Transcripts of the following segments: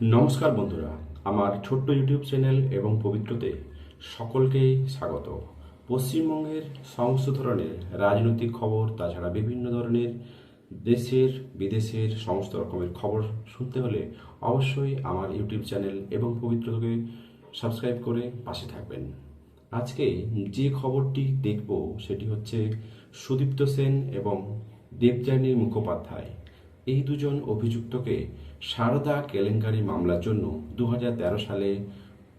নমস্কার বন্ধুরা, আমার ছোট্ট ইউটিউব চ্যানেল এবং পবিত্রতে সকলকেই স্বাগত। পশ্চিমবঙ্গের সমস্ত ধরনের রাজনৈতিক খবর, তাছাড়া বিভিন্ন ধরনের দেশের, বিদেশের সমস্ত রকমের খবর শুনতে হলে অবশ্যই আমার ইউটিউব চ্যানেল এবং পবিত্রকে সাবস্ক্রাইব করে পাশে থাকবেন। আজকে যে খবরটি দেখব, সেটি হচ্ছে সুদীপ্ত সেন এবং দেবযানী মুখোপাধ্যায়। এই দুজন অভিযুক্তকে সারদা কেলেঙ্কারি মামলার জন্য দু হাজার তেরো সালে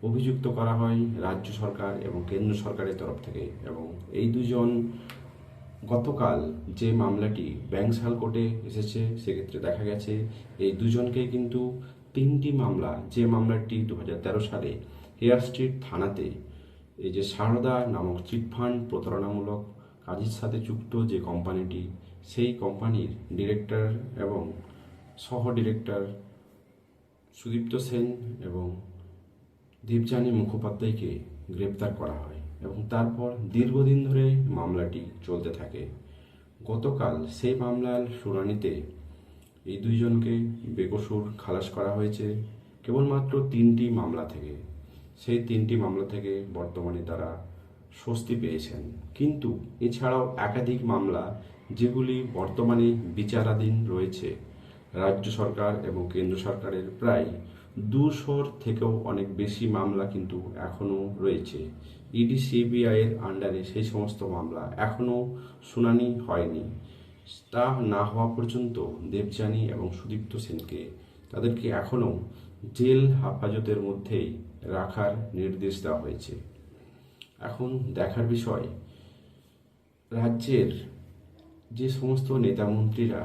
অভিযুক্ত করা হয় রাজ্য সরকার এবং কেন্দ্র সরকারের তরফ থেকে এবং এই দুজন গতকাল যে মামলাটি ব্যাংসাল কোর্টে এসেছে, সেক্ষেত্রে দেখা গেছে এই দুজনকে কিন্তু তিনটি মামলা, যে মামলাটি দু হাজার তেরো সালে হেয়ার স্ট্রিট থানাতে এই যে সারদা নামক চিটফান্ড প্রতারণামূলক কাজের সাথে যুক্ত যে কোম্পানিটি সেই কোম্পানির ডিরেক্টর এবং সহ ডিরেক্টর সুদীপ্ত সেন এবং দীপজানী মুখোপাধ্যায়কে গ্রেপ্তার করা হয় এবং তারপর দীর্ঘদিন ধরে মামলাটি চলতে থাকে। গতকাল সেই মামলার শুনানিতে এই দুইজনকে বেকসুর খালাস করা হয়েছে কেবলমাত্র তিনটি মামলা থেকে। সেই তিনটি মামলা থেকে বর্তমানে তারা স্বস্তি পেয়েছেন। কিন্তু এছাড়াও একাধিক মামলা যেগুলি বর্তমানে বিচারাধীন রয়েছে, রাজ্য সরকার এবং কেন্দ্র সরকারের প্রায় দুশোর থেকেও অনেক বেশি মামলা কিন্তু এখনও রয়েছে। ইডি, সিবিআই এর আন্ডারে সেই সমস্ত মামলা এখনও শুনানি হয়নি। তা না হওয়া পর্যন্ত দেবযানী এবং সুদীপ্ত সেনকে তাদেরকে এখনও জেল হেফাজতের মধ্যেই রাখার নির্দেশ দেওয়া হয়েছে। এখন দেখার বিষয়, রাজ্যের যে সমস্ত নেতা মন্ত্রীরা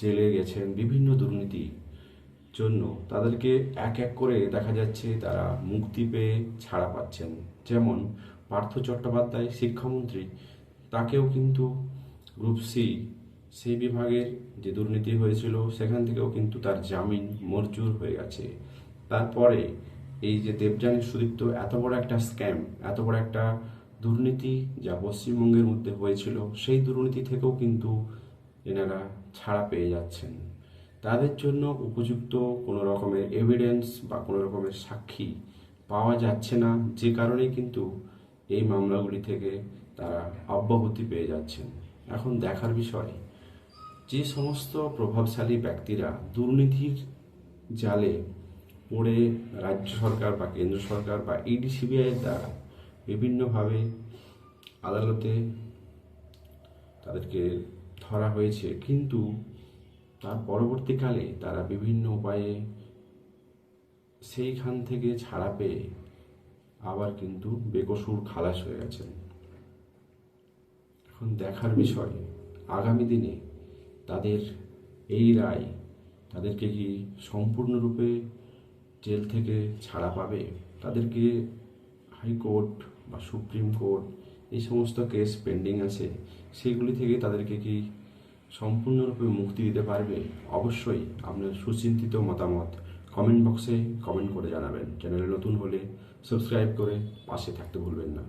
জেলে গেছেন বিভিন্ন দুর্নীতি জন্য, তাদেরকে এক এক করে দেখা যাচ্ছে তারা মুক্তি পেয়ে ছাড়া পাচ্ছেন। যেমন পার্থ চট্টোপাধ্যায়, শিক্ষামন্ত্রী, তাকেও কিন্তু গ্রুপ সি, সেই বিভাগের যে দুর্নীতি হয়েছিল, সেখান থেকেও কিন্তু তার জামিন মঞ্জুর হয়ে গেছে। তারপরে এই যে দেবযানী সুদীপ্ত এত বড় একটা স্ক্যাম এত বড় একটা দুর্নীতি যা পশ্চিমবঙ্গের মধ্যে হয়েছিল, সেই দুর্নীতি থেকেও কিন্তু এনারা ছাড়া পেয়ে যাচ্ছেন। তাদের জন্য উপযুক্ত কোনো রকমের এভিডেন্স বা কোনো রকমের সাক্ষী পাওয়া যাচ্ছে না, যে কারণে কিন্তু এই মামলাগুলি থেকে তারা অব্যাহতি পেয়ে যাচ্ছেন। এখন দেখার বিষয়, যে সমস্ত প্রভাবশালী ব্যক্তিরা দুর্নীতির জালে পড়ে রাজ্য সরকার বা কেন্দ্র সরকার বা ইডি সিবিআইয়ের দ্বারা বিভিন্নভাবে আদালতে তাদেরকে ধরা হয়েছে। কিন্তু তার পরবর্তীকালে তারা বিভিন্ন উপায়ে সেইখান থেকে ছাড়া পেয়ে আবার কিন্তু বেকসুর খালাস হয়ে গেছেন। এখন দেখার বিষয়, আগামী দিনে তাদের এই রায় তাদেরকে কি সম্পূর্ণরূপে জেল থেকে ছাড়া পাবে? তাদেরকে হাইকোর্ট বা সুপ্রিম কোর্ট এই সমস্ত কেস পেন্ডিং আছে সেগুলি থেকে তাদেরকে কি সম্পূর্ণরূপে মুক্তি দিতে পারবে? অবশ্যই। আপনার সুচিন্তিত মতামত কমেন্ট বক্সে কমেন্ট করে জানাবেন। চ্যানেলে নতুন হলে সাবস্ক্রাইব করে পাশে থাকতে ভুলবেন না।